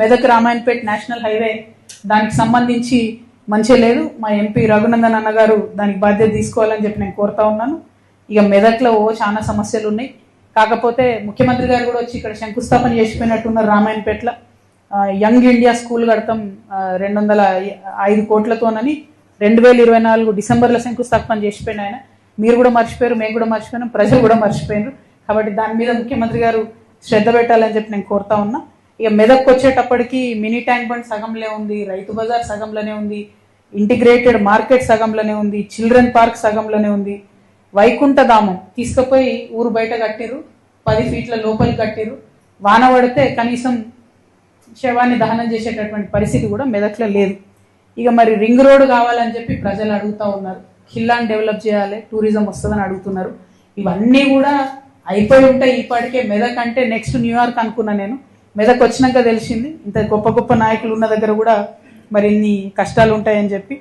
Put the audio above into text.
Medak Ramayanpet national highway దానికి సంబంధించి మంచి లేదు. మా ఎంపీ రఘునందన్ అన్న గారు దానికి బాధ్యత తీసుకోవాలని చెప్పి నేను కోరుతా ఉన్నాను. ఇక మెదక్లో ఓ చాలా సమస్యలు ఉన్నాయి. కాకపోతే ముఖ్యమంత్రి గారు కూడా వచ్చి ఇక్కడ శంకుస్థాపన చేసిపోయినట్టున్నారు రామాయణపేటలో. యంగ్ ఇండియా స్కూల్ కడతాం రెండు వందల ఐదు కోట్లతోనని రెండు వేల ఇరవై నాలుగు డిసెంబర్లో శంకుస్థాపన చేసిపోయిన ఆయన. మీరు కూడా మర్చిపోయారు మేము కూడా మర్చిపోయినాం ప్రజలు కూడా మర్చిపోయినారు. కాబట్టి దాని మీద ముఖ్యమంత్రి గారు శ్రద్ధ పెట్టాలని చెప్పి నేను కోరుతా ఉన్నా. ఇక మెదక్కి వచ్చేటప్పటికి మినీ ట్యాంక్ బండ్ సగంలో ఉంది రైతు బజార్ సగంలోనే ఉంది ఇంటిగ్రేటెడ్ మార్కెట్ సగంలోనే ఉంది చిల్డ్రన్ పార్క్ సగంలోనే ఉంది. వైకుంఠధామం తీసుకుపోయి ఊరు బయట కట్టిరు పది ఫీట్ల లోపలికి కట్టిరు వాన పడితే కనీసం శవాన్ని దహనం చేసేటటువంటి పరిస్థితి కూడా మెదక్లో లేదు. ఇక మరి రింగ్ రోడ్ కావాలని చెప్పి ప్రజలు అడుగుతా ఉన్నారు. ఖిల్లాని డెవలప్ చేయాలి టూరిజం వస్తుందని అడుగుతున్నారు. ఇవన్నీ కూడా అయిపోయి ఉంటాయి ఇప్పటికే మెదక్ అంటే నెక్స్ట్ న్యూయార్క్ అనుకున్నా నేను. మెదక్ వచ్చినాక తెలిసింది. ఇంత గొప్ప గొప్ప నాయకులు ఉన్న దగ్గర కూడా మరిన్ని కష్టాలు ఉంటాయని చెప్పి